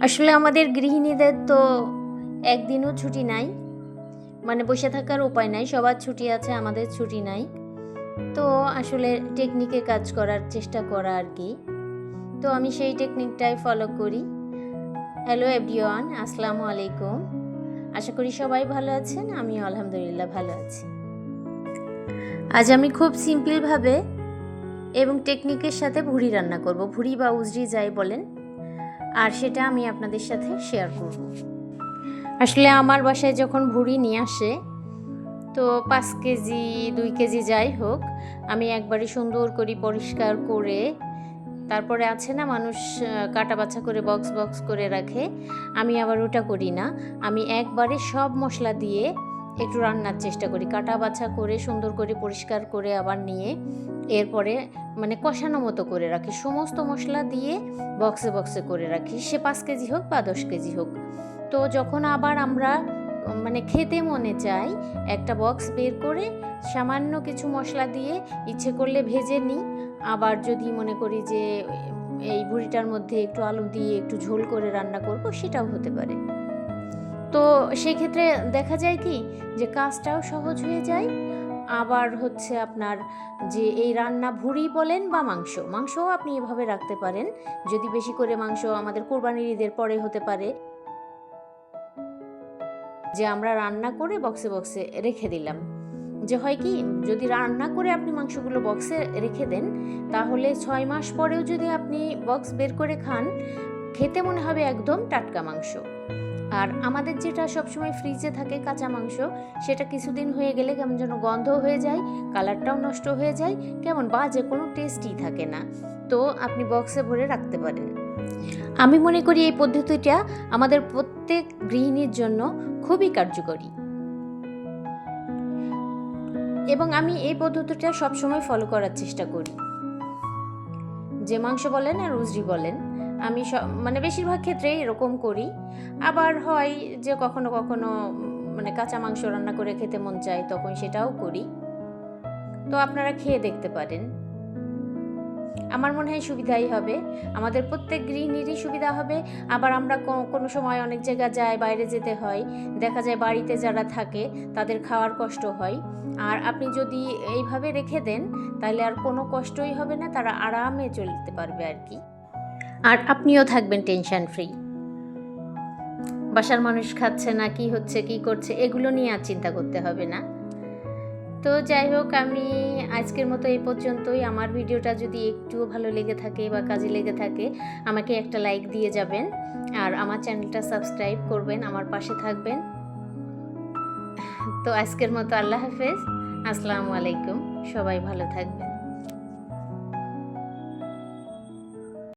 আসলে আমাদের গৃহিণীদের তো একদিনও ছুটি নাই। মানে বসে থাকার উপায় নাই, সবার ছুটি আছে, আমাদের ছুটি নাই। তো আসলে টেকনিকে কাজ করার চেষ্টা করা আর কি। তো আমি সেই টেকনিকটাই ফলো করি। হ্যালো এভরিওয়ান আসসালামু আলাইকুম। আশা করি সবাই ভালো আছেন আমি আলহামদুলিল্লাহ ভালো আছি। আজ আমি খুব সিম্পলভাবে এবং টেকনিকের সাথে ভুড়ি রান্না করব। ভুড়ি বা উজরি যাই বলেন আর সেটা আমি আপনাদের সাথে শেয়ার করব। আসলে আমার বাসায় যখন ভুড়ি নিয়ে আসে, তো পাঁচ কেজি, দুই কেজি যাই হোক, আমি একবারে সুন্দর করে পরিষ্কার করে, তারপরে আছে না মানুষ কাটা বাছা করে বক্স বক্স করে রাখে, আমি আবার ওটা করি না। আমি একবারে সব মশলা দিয়ে একটু রান্নার চেষ্টা করি। কাটা বাছা করে, সুন্দর করে পরিষ্কার করে আবার নিয়ে এরপরে মানে কষানো মতো করে রাখি। সমস্ত মশলা দিয়ে বক্সে বক্সে করে রাখি। সে পাঁচ কেজি হোক বা দশ কেজি হোক। তো যখন আবার আমরা মানে খেতে মনে চাই, একটা বক্স বের করে সামান্য কিছু মশলা দিয়ে ইচ্ছে করলে ভেজে নিই। আবার যদি মনে করি যে এই বুড়িটার মধ্যে একটু আলু দিয়ে একটু ঝোল করে রান্না করব, সেটাও হতে পারে। তো সেই ক্ষেত্রে দেখা যায় কি যে কাজটাও সহজ হয়ে যায়। আবার হচ্ছে আপনার যে এই রান্না ভুড়ি বলেন বা মাংস, মাংসও আপনি এভাবে রাখতে পারেন। যদি বেশি করে মাংস আমাদের কোরবানির ঈদের পরে হতে পারে। যে আমরা রান্না করে বক্সে বক্সে রেখে দিলাম। যে হয় কি যদি রান্না করে আপনি মাংসগুলো বক্সে রেখে দেন, তাহলে ছয় মাস পরেও যদি আপনি বক্স বের করে খান, খেতে মনে হবে একদম টাটকা মাংস। আর আমাদের যেটা সবসময় ফ্রিজে থাকে কাঁচা মাংস, সেটা কিছুদিন হয়ে গেলে কেমন যেন গন্ধ হয়ে যায় কালারটাও নষ্ট হয়ে যায়, কেমন বাজে কোনো টেস্টই থাকে না। তো আপনি বক্সে ভরে রাখতে পারেন। আমি মনে করি এই পদ্ধতিটা আমাদের প্রত্যেক গৃহিণীর জন্য খুবই কার্যকরী। এবং আমি এই পদ্ধতিটা সবসময় ফলো করার চেষ্টা করি। যে মাংস বলেন আর উজরি বলেন আমি সব মানে বেশিরভাগ ক্ষেত্রেই এরকম করি। আবার হয় যে কখনো কখনো মানে কাঁচা মাংস রান্না করে খেতে মন চায় তখন সেটাও করি। তো আপনারা খেয়ে দেখতে পারেন। আমার মনে হয় সুবিধাই হবে। আমাদের প্রত্যেক গৃহিণীরই সুবিধা হবে। আবার আমরা কোনো সময় অনেক জায়গা যাই বাইরে যেতে হয়। দেখা যায় বাড়িতে যারা থাকে, তাদের খাওয়ার কষ্ট হয়। আর আপনি যদি এইভাবে রেখে দেন তাহলে আর কোনো কষ্টই হবে না। তারা আরামে চলতে পারবে আর কি। আর আপনিও থাকবেন টেনশন ফ্রি। বাসার মানুষ খাচ্ছে না, কি হচ্ছে, কি করছে, এগুলো নিয়ে আর চিন্তা করতে হবে না। তো যাই হোক, আমি আজকের মতো এই পর্যন্তই। আমার ভিডিওটা যদি একটুও ভালো লেগে থাকে বা কাজে লেগে থাকে, আমাকে একটা লাইক দিয়ে যাবেন। আর আমার চ্যানেলটা সাবস্ক্রাইব করবেন, আমার পাশে থাকবেন। তো আজকের মতো আল্লাহ হাফেজ। আসসালামু আলাইকুম। সবাই ভালো থাকবেন।